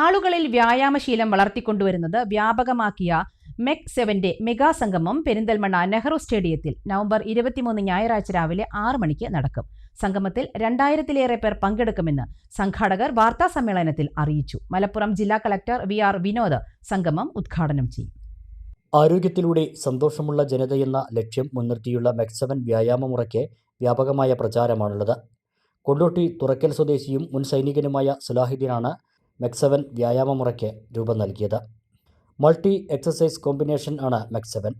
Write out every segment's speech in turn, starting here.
ആളുകളിൽ വ്യായാമശീലം വളർത്തിക്കൊണ്ടുവരുന്നത് വ്യാപകമാക്കിയ മെക് സെവന്റെ മെഗാ സംഗമം പെരിന്തൽമണ്ണ നെഹ്റു സ്റ്റേഡിയത്തിൽ നവംബർ ഇരുപത്തിമൂന്ന് ഞായറാഴ്ച രാവിലെ ആറ് മണിക്ക് നടക്കും. സംഗമത്തിൽ രണ്ടായിരത്തിലേറെ പേർ പങ്കെടുക്കുമെന്ന് സംഘാടകർ വാർത്താ സമ്മേളനത്തിൽ അറിയിച്ചു. മലപ്പുറം ജില്ലാ കളക്ടർ വി ആർ വിനോദ് സംഗമം ഉദ്ഘാടനം ചെയ്യും. ആരോഗ്യത്തിലൂടെ സന്തോഷമുള്ള ജനതയെന്ന ലക്ഷ്യം മുൻനിർത്തിയുള്ള മെക്സവൻ വ്യായാമമുറയ്ക്ക് വ്യാപകമായ പ്രചാരമാണുള്ളത്. കൊണ്ടോട്ടി തുറക്കൽ സ്വദേശിയും മുൻ സൈനികനുമായ സുലാഹിദ്ദീനാണ് മെക്സവൻ വ്യായാമമുറയ്ക്ക് രൂപം നൽകിയത്. മൾട്ടി എക്സസൈസ് കോമ്പിനേഷൻ ആണ് മെക്സവൻ.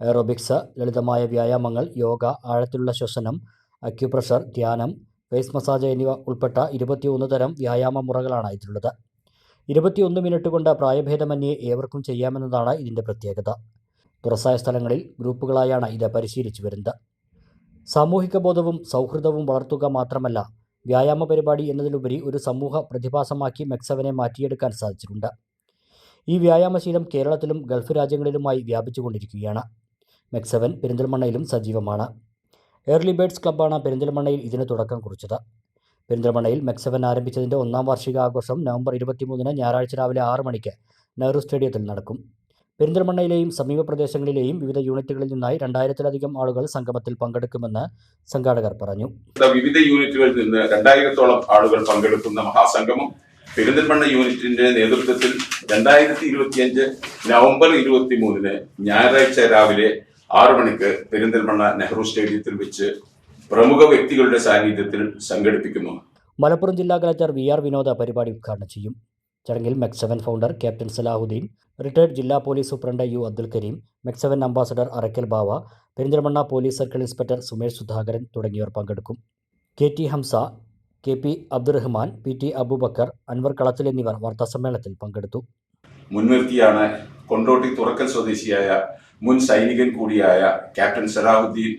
എറോബിക്സ് ലളിതമായ വ്യായാമങ്ങൾ യോഗ ആഴത്തിലുള്ള ശ്വസനം അക്യുപ്രഷർ ധ്യാനം ഫേസ് മസാജ് എന്നിവ ഉൾപ്പെട്ട ഇരുപത്തിയൊന്ന് തരം വ്യായാമ മുറകളാണ് ഇതിലുള്ളത്. ഇരുപത്തിയൊന്ന് മിനിറ്റ് കൊണ്ട് പ്രായഭേദമന്യേ ഏവർക്കും ചെയ്യാമെന്നതാണ് ഇതിന്റെ പ്രത്യേകത. തുറസായ സ്ഥലങ്ങളിൽ ഗ്രൂപ്പുകളായാണ് ഇത് പരിശീലിച്ചു വരുന്നത്. സാമൂഹിക ബോധവും സൗഹൃദവും വളർത്തുക മാത്രമല്ല വ്യായാമ പരിപാടി എന്നതിലുപരി ഒരു സമൂഹ പ്രതിഭാസമാക്കി മെക്സവനെ മാറ്റിയെടുക്കാൻ സാധിച്ചിട്ടുണ്ട്. ഈ വ്യായാമശീലം കേരളത്തിലും ഗൾഫ് രാജ്യങ്ങളിലുമായി വ്യാപിച്ചുകൊണ്ടിരിക്കുകയാണ്. മെക്സവൻ പെരിന്തൽമണ്ണയിലും സജീവമാണ്. ഏർലി ബേഡ്സ് ക്ലബ്ബാണ് പെരിന്തൽമണ്ണയിൽ ഇതിന് തുടക്കം കുറിച്ചത്. പെരിന്തൽമണ്ണയിൽ മെക്സവൻ ആരംഭിച്ചതിന്റെ ഒന്നാം വാർഷികാഘോഷം നവംബർ ഇരുപത്തിമൂന്നിന് ഞായറാഴ്ച രാവിലെ ആറ് മണിക്ക് നെഹ്റു സ്റ്റേഡിയത്തിൽ നടക്കും. പെരിന്തൽമണ്ണയിലെയും സമീപ പ്രദേശങ്ങളിലെയും വിവിധ യൂണിറ്റുകളിൽ നിന്നായി രണ്ടായിരത്തിലധികം ആളുകൾ സംഗമത്തിൽ പങ്കെടുക്കുമെന്ന് സംഘാടകർ പറഞ്ഞു. വിവിധ യൂണിറ്റുകളിൽ നിന്ന് രണ്ടായിരത്തോളം ആളുകൾ പങ്കെടുക്കുന്ന മഹാസംഗമം പെരിന്തൽമണ്ണ യൂണിറ്റിന്റെ നേതൃത്വത്തിൽ രണ്ടായിരത്തി ഇരുപത്തിയഞ്ച് നവംബർ ഇരുപത്തി മൂന്നിന് ഞായറാഴ്ച രാവിലെ ആറു മണിക്ക് പെരിന്തൽമണ്ണ നെഹ്റു സ്റ്റേഡിയത്തിൽ വെച്ച് പ്രമുഖ വ്യക്തികളുടെ സാന്നിധ്യത്തിൽ സംഘടിപ്പിക്കുന്നു. മലപ്പുറം ജില്ലാ കലക്ടർ വി ആർ വിനോദ പരിപാടി ഉദ്ഘാടനം ചെയ്യും. ചടങ്ങിൽ MEC7 founder captain Salahuddin retired ജില്ലാ police superintendent U Abdul Kareem MEC7 ambassador Arakkal Bava Perinthalmanna police circle inspector Sumesh Sudhakaran തുടങ്ങിയവർ പങ്കെടുക്കും. K T Hamza K P Abdurahman P T Aboobacker Anwar Kalathil എന്നിവർ വാർത്താസമ്മേളനത്തിൽ പങ്കെടുത്തു. മുൻനിർത്തിയാണ് കൊണ്ടോട്ടി തുറക്കൽ സ്വദേശിയായ മുൻ സൈനികൻ കൂടിയായ ക്യാപ്റ്റൻ സലാഹുദ്ദീൻ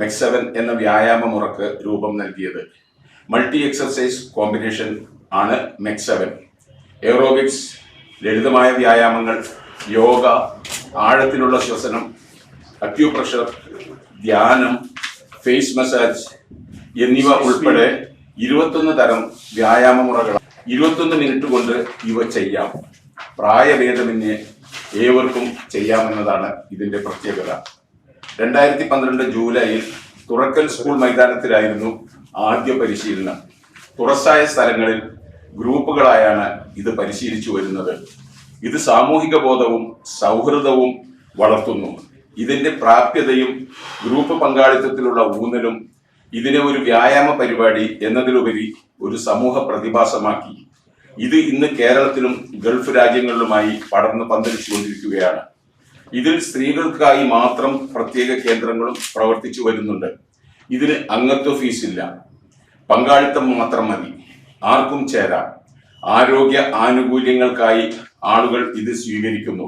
മെക്സവൻ എന്ന വ്യായാമ മുറക്ക് രൂപം നൽകിയത്. മൾട്ടി എക്സർസൈസ് കോമ്പിനേഷൻ ആണ് മെക്സവൻ. എയറോബിക്സ് ലളിതമായ വ്യായാമങ്ങൾ യോഗ ആഴത്തിലുള്ള ശ്വസനം അക്യൂപ്രഷർ ധ്യാനം ഫേസ് മസാജ് എന്നിവ ഉൾപ്പെടെ ഇരുപത്തൊന്ന് തരം വ്യായാമ മുറകൾ ഇരുപത്തൊന്ന് മിനിറ്റ് കൊണ്ട് ഇവ ചെയ്യാം. പ്രായഭേദമന്യേ ഏവർക്കും ചെയ്യാമെന്നതാണ് ഇതിന്റെ പ്രത്യേകത. രണ്ടായിരത്തി പന്ത്രണ്ട് ജൂലൈയിൽ തുറക്കൽ സ്കൂൾ മൈതാനത്തിലായിരുന്നു ആദ്യ പരിശീലനം. തുറസായ സ്ഥലങ്ങളിൽ ഗ്രൂപ്പുകളായാണ് ഇത് പരിശീലിച്ചു വരുന്നത്. ഇത് സാമൂഹിക ബോധവും സൗഹൃദവും വളർത്തുന്നു. ഇതിന്റെ പ്രാപ്യതയും ഗ്രൂപ്പ് പങ്കാളിത്തത്തിലുള്ള ഊന്നലും ഇതിനെ ഒരു വ്യായാമ പരിപാടി എന്നതിലുപരി ഒരു സമൂഹ പ്രതിഭാസമാക്കി. ഇത് ഇന്ന് കേരളത്തിലും ഗൾഫ് രാജ്യങ്ങളിലുമായി പടർന്ന് പന്തലിച്ചുകൊണ്ടിരിക്കുകയാണ്. ഇതിൽ സ്ത്രീകൾക്കായി മാത്രം പ്രത്യേക കേന്ദ്രങ്ങളും പ്രവർത്തിച്ചു വരുന്നുണ്ട്. ഇതിന് അംഗത്വ ഫീസില്ല. പങ്കാളിത്തം മാത്രം മതി. ആർക്കും ചേരാം. ആരോഗ്യ ആനുകൂല്യങ്ങൾക്കായി ആളുകൾ ഇത് സ്വീകരിക്കുന്നു.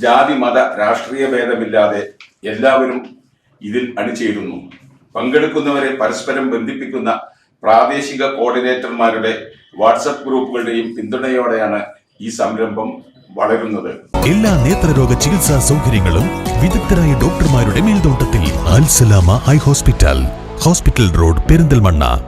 ജാതി മത രാഷ്ട്രീയ ഭേദമില്ലാതെ എല്ലാവരും ഇതിൽ അണിചേരുന്നു. പങ്കെടുക്കുന്നവരെ പരസ്പരം ബന്ധിപ്പിക്കുന്ന പ്രാദേശിക കോർഡിനേറ്റർമാരുടെ വാട്സപ്പ് ഗ്രൂപ്പുകളുടെയും പിന്തുണയോടെയാണ് ഈ സംരംഭം വളരുന്നത്. എല്ലാ നേത്രരോഗ ചികിത്സാ സൗകര്യങ്ങളും വിദഗ്ധരായ ഡോക്ടർമാരുടെ മേൽനോട്ടത്തിൽ Alsalama high hospital hospital road Perinthalmanna.